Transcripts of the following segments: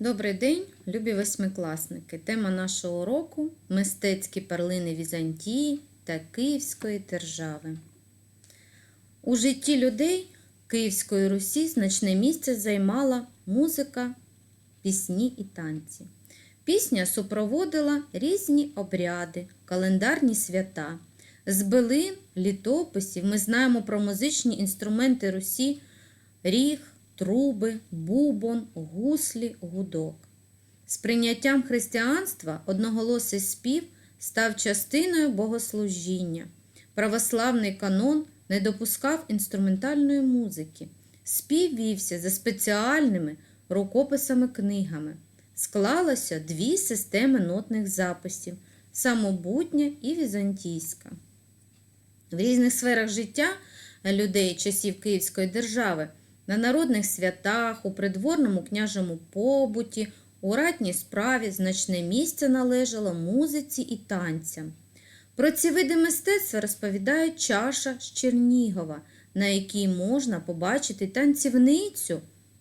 Добрий день, любі восьмикласники. Тема нашого уроку мистецькі перлини Візантії та Київської держави. У житті людей Київської Русі значне місце займала музика, пісні і танці. Пісня супроводила різні обряди, календарні свята. З билин, літописів ми знаємо про музичні інструменти Русі ріг, труби, бубон, гуслі, гудок. З прийняттям християнства одноголосий спів став частиною богослужіння. Православний канон не допускав інструментальної музики. Спів вівся за спеціальними рукописами книгами. Склалося дві системи нотних записів самобутня і візантійська. В різних сферах життя людей часів Київської держави на народних святах, у придворному княжому побуті, у ратній справі значне місце належало музиці і танцям. Про ці види мистецтва розповідає чаша з Чернігова, на якій можна побачити танцівницю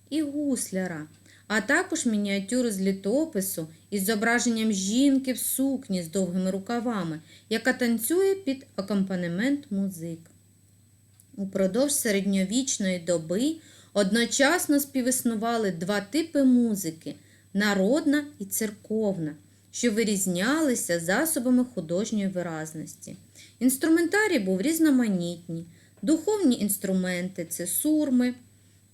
і гусляра, а також мініатюру з літопису із зображенням жінки в сукні з довгими рукавами, яка танцює під акомпанемент музик. Упродовж середньовічної доби одночасно співіснували два типи музики народна і церковна, що вирізнялися засобами художньої виразності. Інструментарій був різноманітні, духовні інструменти це сурми,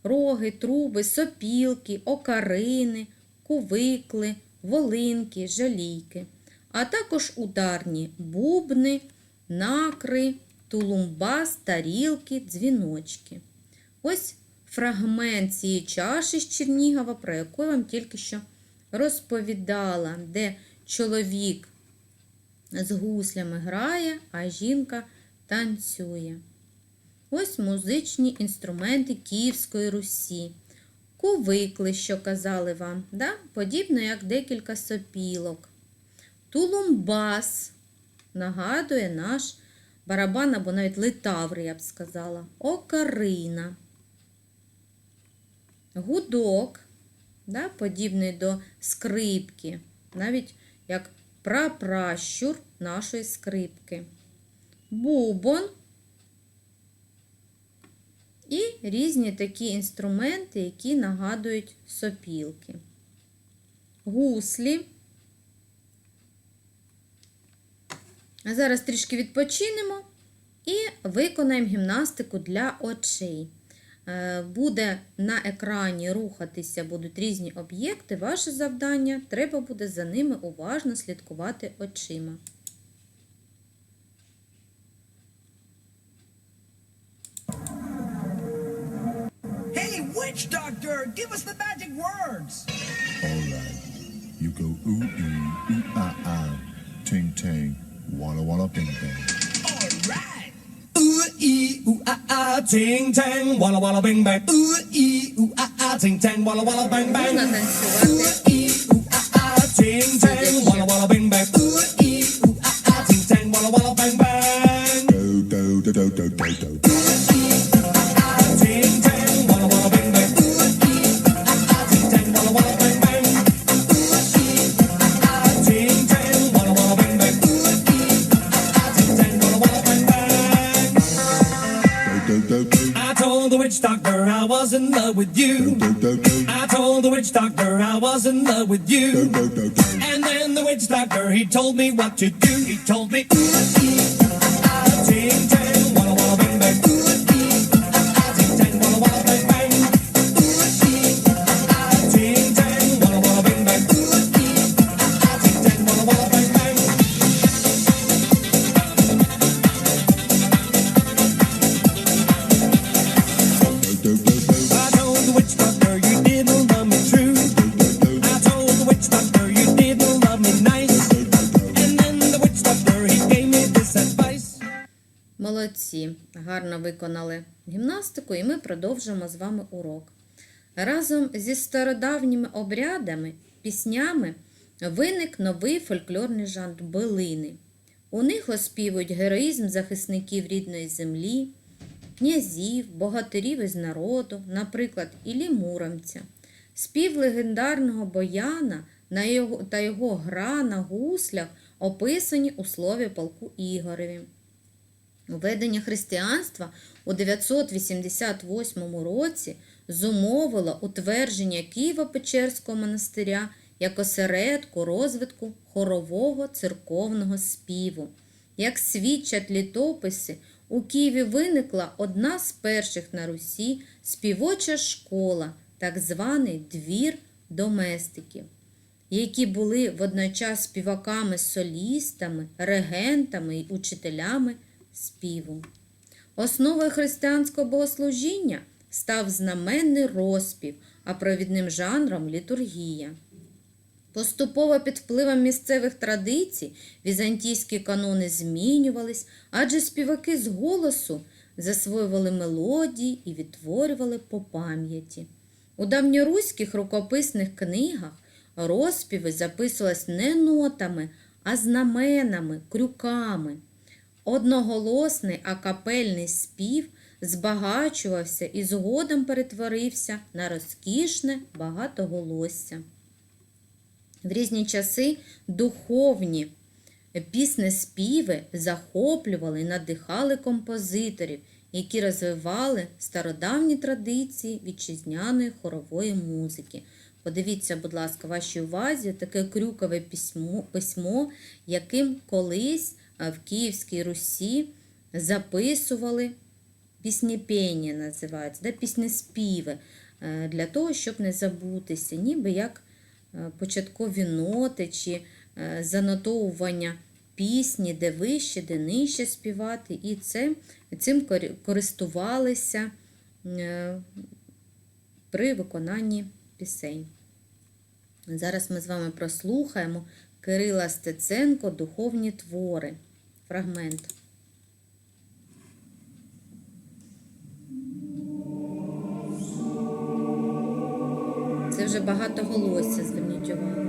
роги, труби, сопілки, окарини, кувикли, волинки, жалійки, а також ударні бубни, накри, тулумбас, тарілки, дзвіночки. Ось фрагмент цієї чаші з Чернігова, про яку я вам тільки що розповідала, де чоловік з гуслями грає, а жінка танцює. Ось музичні інструменти Київської Русі. Кувикли, що казали вам, да? подібно як декілька сопілок. Тулумбас нагадує наш барабан або навіть литавр, я б сказала. Окарина. Гудок, да, подібний до скрипки, навіть як прапращур нашої скрипки. Бубон і різні такі інструменти, які нагадують сопілки. Гуслі. А зараз трішки відпочинемо і виконаємо гімнастику для очей. Е, Буде на екрані рухатися, будуть різні об'єкти. Ваше завдання треба буде за ними уважно слідкувати очима. Hey, witch doctor, give us the magic words. Alright. You go ooh ee, ooh ah ah, ting ting, walla walla bing bang. All right. Ooh ee ooh ah ah ting tang walla walla bing bang. Ooh ee ooh ah ah ting tang walla walla bang bang. Можна танцювати. Ooh ee ooh in love with you. And then the witch doctor he told me what to do. Молодці, гарно виконали гімнастику, і ми продовжимо з вами урок. Разом зі стародавніми обрядами, піснями виник новий фольклорний жанр билини. У них оспівують героїзм захисників рідної землі, князів, богатирів із народу, наприклад, Іллі Муромця. Спів легендарного Бояна та його гра на гуслях описані у слові полку Ігореві. Введення християнства у 988 році зумовило утвердження Києво-Печерського монастиря як осередку розвитку хорового церковного співу. Як свідчать літописи, у Києві виникла одна з перших на Русі співоча школа, так званий двір доместиків які були водночас співаками-солістами, регентами і учителями співу. Основою християнського богослужіння став знаменний розпів, а провідним жанром літургія. Поступово під впливом місцевих традицій візантійські канони змінювались, адже співаки з голосу засвоювали мелодії і відтворювали по пам'яті. У давньоруських рукописних книгах розпіви записувались не нотами, а знаменами, крюками. Одноголосний акапельний спів збагачувався і згодом перетворився на розкішне багатоголосся. В різні часи духовні пісни-співи захоплювали і надихали композиторів, які розвивали стародавні традиції вітчизняної хорової музики. Подивіться, будь ласка, вашій увазі таке крюкове письмо, письмо яким колись в Київській Русі записували піснєпєння називається, да, піснеспіви, е, для того, щоб не забутися, ніби як е, початкові ноти чи е, занотовування пісні, де вище, де нижче співати. І це, цим користувалися при виконанні пісень. Зараз ми з вами прослухаємо Кирила Стеценко Духовні твори. Фрагмент. Це вже багато голосся, зверніть увагу.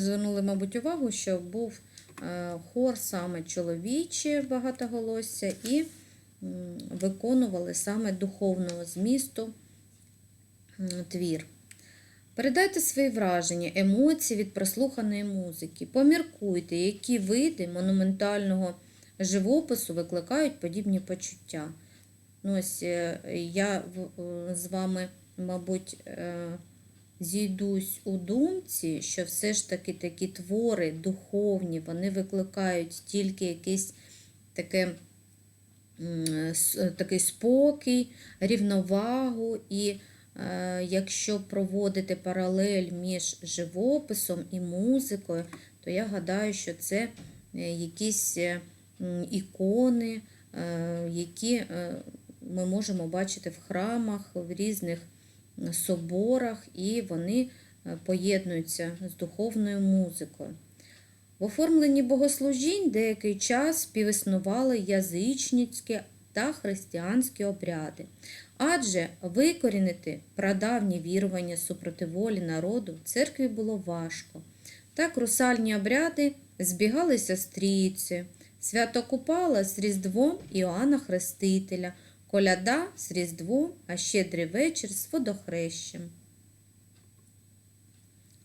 Звернули, мабуть, увагу, що був е, хор саме чоловіче багатоголосся і виконували саме духовного змісту твір. Передайте свої враження, емоції від прослуханої музики. Поміркуйте, які види монументального живопису викликають подібні почуття. Ну, ось е, я е, з вами, мабуть, зійдусь у думці, що все ж таки такі твори духовні, вони викликають тільки якийсь таке, такий спокій, рівновагу. І е, якщо проводити паралель між живописом і музикою, то я гадаю, що це е, якісь е, ікони, е, які е, ми можемо бачити в храмах, в різних соборах, і вони е, поєднуються з духовною музикою. В оформленні богослужінь деякий час співіснували язичницькі та християнські обряди, адже викорінити прадавні вірування супроти волі народу церкві було важко. Так русальні обряди збігалися з трійці, свято Купала з Різдвом Іоанна Хрестителя, коляда з Різдвом, а щедрий вечір з водохрещем.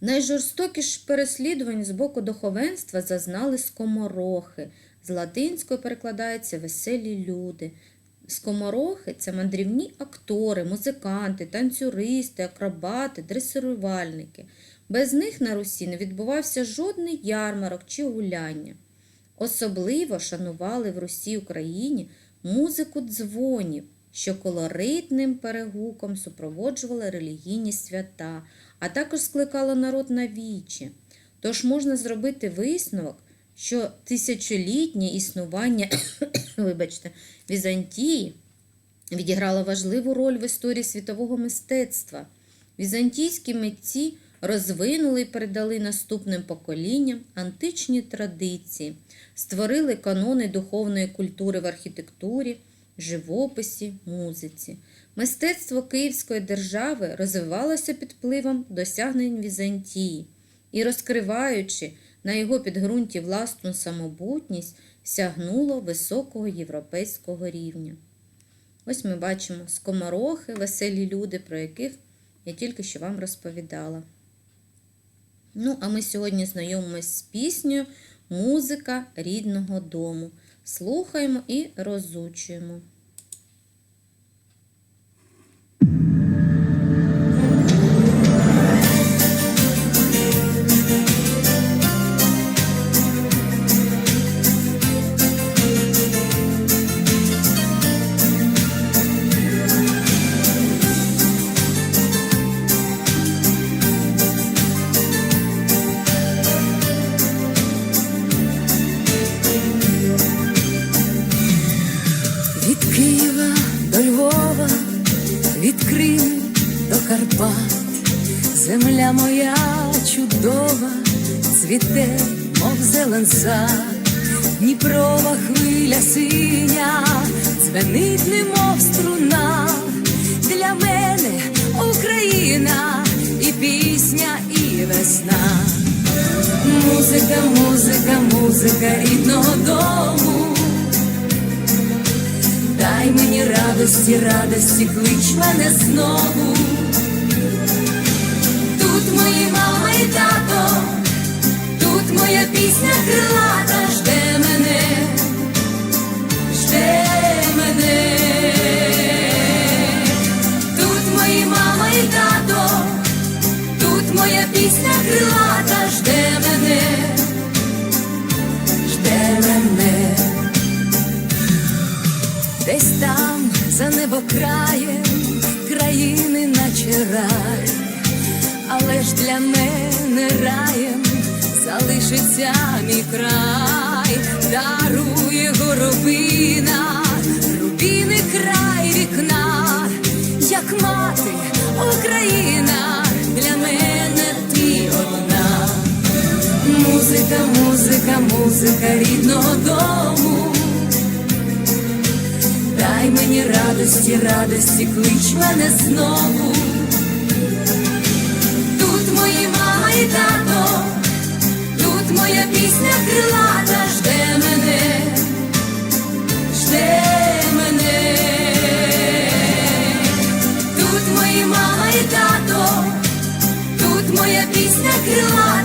Найжорстокіш переслідувань з боку духовенства зазнали скоморохи. З латинської перекладається веселі люди. Скоморохи це мандрівні актори, музиканти, танцюристи, акробати, дресирувальники. Без них на Русі не відбувався жодний ярмарок чи гуляння. Особливо шанували в Русі Україні музику дзвонів, що колоритним перегуком супроводжували релігійні свята, а також скликало народ на вічі. Тож можна зробити висновок, що тисячолітнє існування вибачте, Візантії відіграло важливу роль в історії світового мистецтва. Візантійські митці розвинули і передали наступним поколінням античні традиції, створили канони духовної культури в архітектурі, живописі, музиці. Мистецтво Київської держави розвивалося під впливом досягнень Візантії і, розкриваючи на його підґрунті власну самобутність, сягнуло високого європейського рівня. Ось ми бачимо скоморохи, веселі люди, про яких я тільки що вам розповідала. Ну, а ми сьогодні знайомимось з піснею Музика рідного дому. Слухаємо і розучуємо. Карпат, земля моя чудова, цвіте, мов зелен сад, Дніпрова хвиля синя, дзвенить, немов струна, для мене Україна і пісня, і весна. Музика, музика, музика рідного дому. Дай мені радості, радості, клич мене знову. Мої мама і тато, тут моя пісня крилата жде мене, жде мене. Тут мої мама і тато, тут моя пісня крилата жде мене, жде мене. Десь там, за небокраєм, країни наче рай, але ж для мене раєм залишиться мій край, дарує горобина, рубіни край вікна, як мати Україна, для мене ти одна. Музика, музика, музика рідного дому. Дай мені радості, радості, клич мене знову. І тато, тут моя пісня крилата жде мене, жде мене. Тут мої мама і тато, тут моя пісня крилата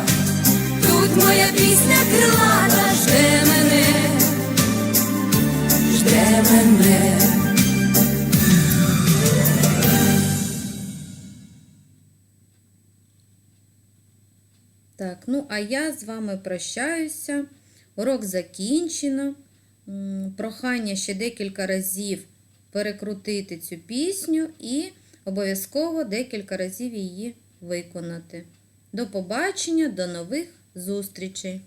моя пісня крилата жде мене, жде мене. Так, ну а я з вами прощаюся. Урок закінчено. Прохання ще декілька разів перекрутити цю пісню і обов'язково декілька разів її виконати. До побачення, до нових зустрічей!